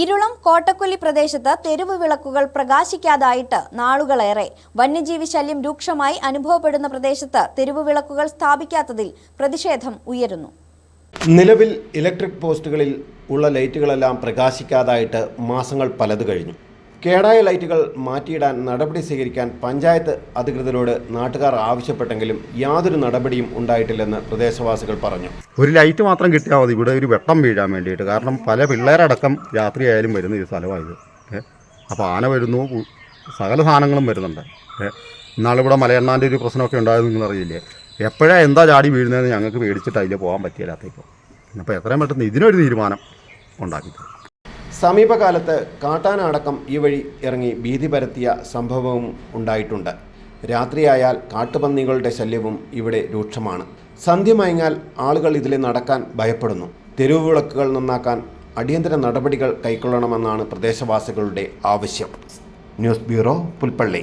ഇരുളം കോട്ടക്കൊല്ലി പ്രദേശത്ത് തെരുവ് വിളക്കുകൾ പ്രകാശിക്കാതായിട്ട് നാളുകളേറെ. വന്യജീവി ശല്യം രൂക്ഷമായി അനുഭവപ്പെടുന്ന പ്രദേശത്ത് തെരുവ് വിളക്കുകൾ സ്ഥാപിക്കാത്തതിൽ പ്രതിഷേധം ഉയരുന്നു. നിലവിൽ ഇലക്ട്രിക് പോസ്റ്റുകളിൽ ഉള്ള ലൈറ്റുകളെല്ലാം പ്രകാശിക്കാതായിട്ട് മാസങ്ങൾ പലത് കഴിഞ്ഞു. കേടായ ലൈറ്റുകൾ മാറ്റിയിടാൻ നടപടി സ്വീകരിക്കാൻ പഞ്ചായത്ത് അധികൃതരോട് നാട്ടുകാർ ആവശ്യപ്പെട്ടെങ്കിലും യാതൊരു നടപടിയും ഉണ്ടായിട്ടില്ലെന്ന് പ്രദേശവാസികൾ പറഞ്ഞു. ഒരു ലൈറ്റ് മാത്രം കിട്ടിയാൽ മതി. ഇവിടെ ഒരു വെട്ടം വീഴാൻ വേണ്ടിയിട്ട്. കാരണം പല പിള്ളേരടക്കം രാത്രിയായാലും വരുന്ന ഈ സ്ഥലമായത് അപ്പോൾ ആന വരുന്നു സകല സാധനങ്ങളും വരുന്നുണ്ട്. ഇന്നാളിവിടെ മലയണ്ണാന്റെ ഒരു പ്രശ്നമൊക്കെ ഉണ്ടായത് നിങ്ങളറിയില്ലേ എപ്പോഴാണ് എന്താ ചാടി വീഴുന്നതെന്ന് ഞങ്ങൾക്ക് പേടിച്ചിട്ട് അതിൽ പോകാൻ പറ്റിയില്ലാത്തേക്കും അപ്പോൾ എത്രയും പെട്ടെന്ന് ഇതിനൊരു തീരുമാനം ഉണ്ടാക്കി സമീപകാലത്ത് കാട്ടാനടക്കം ഈ വഴി ഇറങ്ങി ഭീതി പരത്തിയ സംഭവവും ഉണ്ടായിട്ടുണ്ട്. രാത്രിയായാൽ കാട്ടുപന്നികളുടെ ശല്യവും ഇവിടെ രൂക്ഷമാണ്. സന്ധ്യ മയങ്ങാൽ ആളുകൾ ഇതിലെ നടക്കാൻ ഭയപ്പെടുന്നു. തെരുവ് വിളക്കുകൾ നന്നാക്കാൻ അടിയന്തര നടപടികൾ കൈക്കൊള്ളണമെന്നാണ് പ്രദേശവാസികളുടെ ആവശ്യം. News bureau Pulpally.